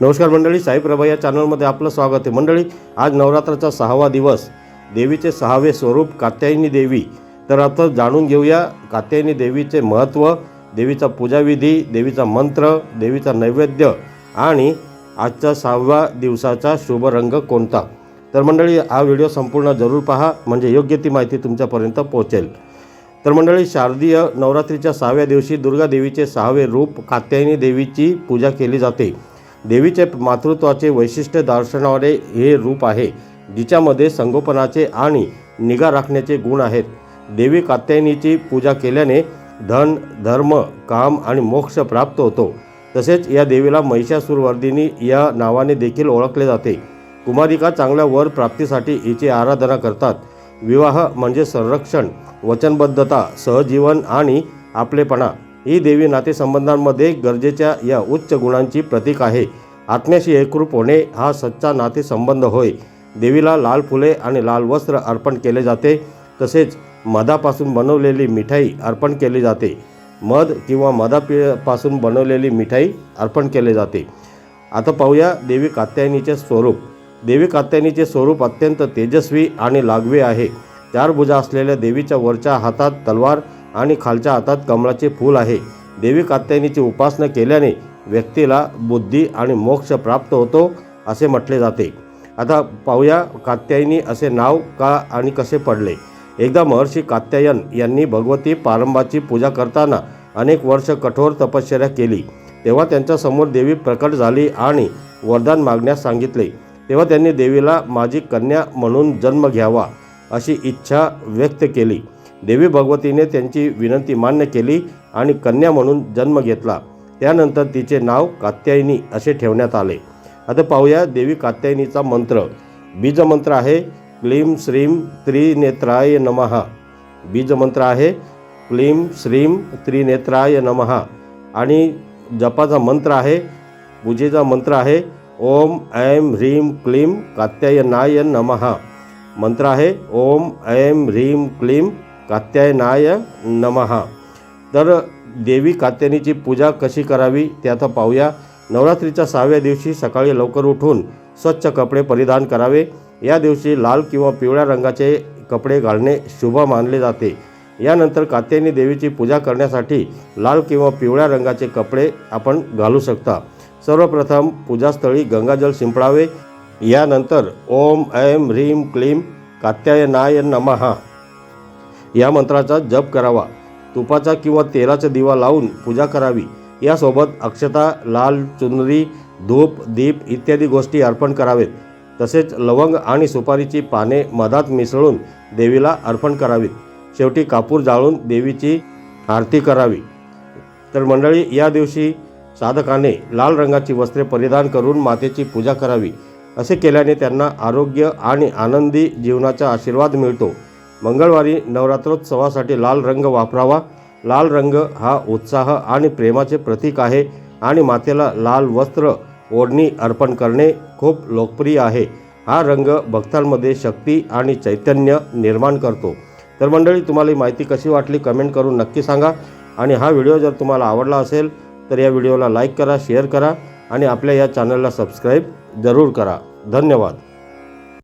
नमस्कार मंडळी साईप्रभा या चॅनलमध्ये आपलं स्वागत आहे. मंडळी आज नवरात्राचा सहावा दिवस. देवीचे सहावे स्वरूप कात्यायनी देवी. तर आता जाणून घेऊया कात्यायनी देवीचे महत्त्व देवीचा पूजाविधी देवीचा मंत्र देवीचा नैवेद्य आणि आजचा सहाव्या दिवसाचा शुभ रंग कोणता? तर मंडळी हा व्हिडिओ संपूर्ण जरूर पहा म्हणजे योग्य ती माहिती तुमच्यापर्यंत पोहोचेल. तर मंडळी शारदीय नवरात्रीच्या सहाव्या दिवशी दुर्गा देवीचे सहावे रूप कात्यायनी देवीची पूजा केली जाते. देवीचे मातृत्वाचे वैशिष्ट्य दर्शवणारे हे रूप आहे जिच्यामध्ये संगोपनाचे आणि निगा राखण्याचे गुण आहेत. देवी कात्यायनीची पूजा केल्याने धन धर्म काम आणि मोक्ष प्राप्त होतो. तसेच या देवीला महिषासुरवर्धिनी या नावाने देखील ओळखले जाते. कुमारिका चांगल्या वर प्राप्तीसाठी हिची आराधना करतात. विवाह म्हणजे संरक्षण वचनबद्धता सहजीवन आणि आपलेपणा. ही देवी नातेसंबंधांमध्ये गरजेच्या या उच्च गुणांची प्रतीक आहे. आत्म्याशी एकरूप होणे हा सच्चा नातेसंबंध होय. देवीला लाल फुले आणि लाल वस्त्र अर्पण केले जाते. तसेच मधापासून बनवलेली मिठाई अर्पण केली जाते. मध किंवा मधापासून बनवलेली मिठाई अर्पण केले जाते. आता पाहूया देवी कात्यायनीचे स्वरूप. देवी कात्यायनीचे स्वरूप अत्यंत तेजस्वी आणि लागवे आहे. चार भुजा असलेल्या देवीच्या वरच्या हातात तलवार आणि खालच्या हातात कमळाचे फूल आहे. देवी कात्यायनीची उपासना केल्याने व्यक्तीला बुद्धी आणि मोक्ष प्राप्त होतो असे म्हटले जाते. आता पाहूया कात्यायनी असे नाव का आणि कसे पडले. एकदा महर्षी कात्यायन यांनी भगवती पारंबाची पूजा करताना अनेक वर्ष कठोर तपश्चर्या केली. तेव्हा त्यांच्यासमोर देवी प्रकट झाली आणि वरदान मागण्यास सांगितले. तेव्हा त्यांनी देवीला माझी कन्या म्हणून जन्म घ्यावा अशी इच्छा व्यक्त केली. देवी भगवतीने त्यांची विनंती मान्य केली आणि कन्या म्हणून जन्म घेतला. त्यानंतर तिचे नाव कात्यायनी असे ठेवण्यात आले. आता पाहूया देवी कात्यायनीचा मंत्र. बीजमंत्र आहे क्लीम श्रीम त्रिनेत्राय नमः. बीजमंत्र आहे क्लीम श्रीम त्रिनेत्राय नमः. आणि जपाचा मंत्र आहे पूजेचा मंत्र आहे ओम ऐम ह्रीम क्लीम कात्यायनाय नमः. मंत्र आहे ओम ऐम ह्रीम क्लीम कात्यायनाय नमः. तर देवी कात्यायनीची पूजा कशी करावी ते आता पाहूया. नवरात्रीच्या सहाव्या दिवशी सकाळी लवकर उठून स्वच्छ कपडे परिधान करावे. या दिवशी लाल किंवा पिवळ्या रंगाचे कपडे घालणे शुभ मानले जाते. यानंतर कात्यायनी देवीची पूजा करण्यासाठी लाल किंवा पिवळ्या रंगाचे कपडे आपण घालू शकता. सर्वप्रथम पूजास्थळी गंगाजल शिंपडावे. यानंतर ओम ऐम ह्रीम क्लीम कात्यायनाय नमहा या मंत्राचा जप करावा. तुपाचा किंवा तेलाचा दिवा लावून पूजा करावी. यासोबत अक्षता लाल चुनरी धूप दीप इत्यादी गोष्टी अर्पण करावेत. तसेच लवंग आणि सुपारीची पाने मधात मिसळून देवीला अर्पण करावीत. शेवटी कापूर जाळून देवीची आरती करावी. तर मंडळी या दिवशी साधकाने लाल रंगाची वस्त्रे परिधान करून मातेची पूजा करावी. असे केल्याने त्यांना आरोग्य आणि आनंदी जीवनाचा आशीर्वाद मिळतो. मंगळवारी नवरात्रोत्सवासाठी लाल रंग वापरावा. लाल रंग हा उत्साह आणि प्रेमाचे प्रतीक आहे आणि मातेला लाल वस्त्र ओढणी अर्पण करणे खूप लोकप्रिय आहे. हा रंग भक्तांमध्ये शक्ती आणि चैतन्य निर्माण करतो. तर मंडळी तुम्हाला ही माहिती कशी वाटली कमेंट करून नक्की सांगा आणि हा व्हिडिओ जर तुम्हाला आवडला असेल तर या व्हिडिओला लाईक करा शेअर करा आणि आपल्या या चॅनलला सबस्क्राईब जरूर करा. धन्यवाद.